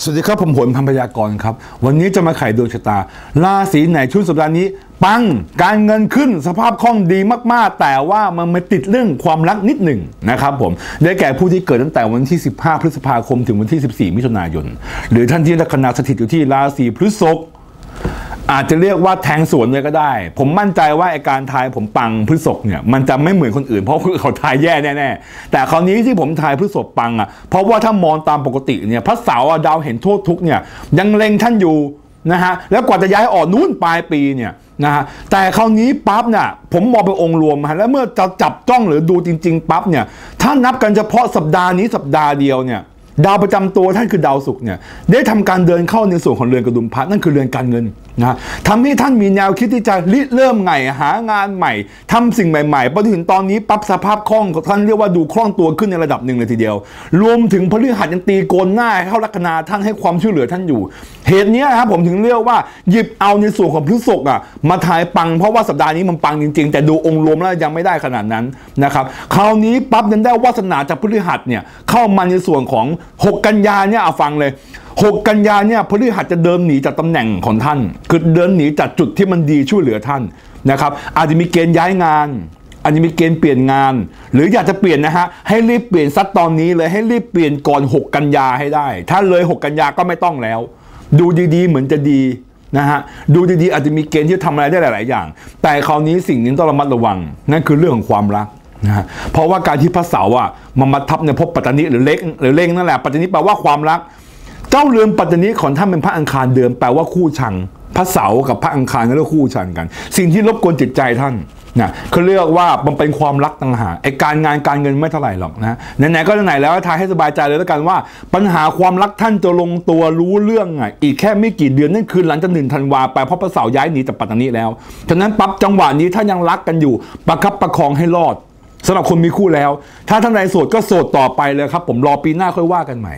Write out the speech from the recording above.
สวัสดีครับผมผลพันพยากรครับ วันนี้จะมาไขดวงชะตา ราศีไหนช่วงสัปดาห์นี้ ปังการเงินขึ้นสภาพคล่องดีมากๆ แต่ว่ามันมาติดเรื่องความรักนิดหนึ่งนะครับผมได้แก่ผู้ที่เกิดตั้งแต่วันที่ 15 พฤษภาคมถึงวันที่ 14 มิถุนายน หรือท่านที่ลัคนาสถิตอยู่ที่ราศีพฤษภ อาจจะเรียกว่าแทงสวนเลยก็ได้ ผมมั่นใจว่าไอการทายผมปังพฤษภเนี่ยมันจะไม่เหมือนคนอื่นเพราะเขาทายแย่แน่ๆแต่คราวนี้ที่ผมทายพฤษภปังอะเพราะว่าถ้ามองตามปกติเนี่ยพระเสาร์ดาวเห็นโทษทุกเนี่ยยังเล็งท่านอยู่นะฮะแล้วกว่าจะย้ายออกนู้นปลายปีเนี่ยนะฮะแต่คราวนี้ปั๊บเนี่ยผมมองเป็นองค์รวมฮะแล้วเมื่อจะจับจ้องหรือดูจริง ๆ ปั๊บเนี่ยถ้านับกันเฉพาะสัปดาห์นี้สัปดาห์เดียวเนี่ย ดาวประจำตัวท่านคือดาวศุกร์เนี่ยได้ทำการเดินเข้าในส่วนของเรือนกระดุมพระนั่นคือเรือนการเงินนะทำให้ท่านมีแนวคิดที่จะริเริ่มใหม่หางานใหม่ทำสิ่งใหม่ๆพอถึงตอนนี้ปั๊บสภาพคล่องท่านเรียกว่าดูคล่องตัวขึ้นในระดับหนึ่งเลยทีเดียว รวมถึงพฤหัสยังตีโกนหน้าเข้าลัคนาท่านให้ความช่วยเหลือท่านอยู่ เหตุนี้นะครับผมถึงเรียกว่าหยิบเอาในส่วนของพฤษภอะมาทายปังเพราะว่าสัปดาห์นี้มันปังจริง ๆ แต่ดูองค์รวมแล้วยังไม่ได้ขนาดนั้นนะครับคราวนี้ปั๊บยังได้วาสนาจากพฤหัสเนี่ยเข้ามาในส่วนของ6 กันยาเนี่ยเอาฟังเลย 6 กันยาเนี่ยพฤหัสจะเดินหนีจากตำแหน่งของท่าน คือเดินหนีจากจุดที่มันดีช่วยเหลือท่านนะครับ อาจจะมีเกณฑ์ย้ายงานอาจจะมีเกณฑ์เปลี่ยนงาน หรืออยากจะเปลี่ยนนะฮะให้รีบเปลี่ยนซัดตอนนี้เลยให้รีบเปลี่ยนก่อน 6 กันยาให้ได้ ถ้าเลย 6 กันยาก็ไม่ต้องแล้ว ดูดีๆ เหมือนจะดีนะฮะดูดีๆอาจจะมีเกณฑ์ที่จะทำอะไรได้หลาย ๆ อย่าง แต่คราวนี้สิ่งนี้ต้องระมัดระวัง นั่นคือเรื่องของความรัก นะฮะเพราะว่าการที่พระเสาร์อะมันมาทับในภพปัตตานิหรือเล็กหรือเล็งนั่นแหละปัตตานิแปลว่าความรัก เจ้าเรือนปัตตานีของท่านเป็นพระอังคารเดิมแปลว่าคู่ชังพระเสาร์กับพระอังคารนั่นก็คู่ชังกัน สิ่งที่รบกวนจิตใจท่านนะเขาเรียกว่ามันเป็นความรักต่างหากไอการงานการเงินไม่เท่าไหร่หรอกนะไหนๆก็ไหนแล้วทายให้สบายใจเลยแล้วกันว่า ปัญหาความรักท่านจะลงตัวรู้เรื่องอะอีกแค่ไม่กี่เดือนนั่นคือหลังจากหนึ่งธันวาไปเพราะพระเสาร์ย้ายหนีจากปัตตานีแล้วฉะนั้นปั๊บจังหวะนี้ถ้ายังรักกันอยู่ประคับประคองให้รอด สำหรับคนมีคู่แล้ว ถ้าท่านใดโสดก็โสดต่อไปเลยครับ ผมรอปีหน้าค่อยว่ากันใหม่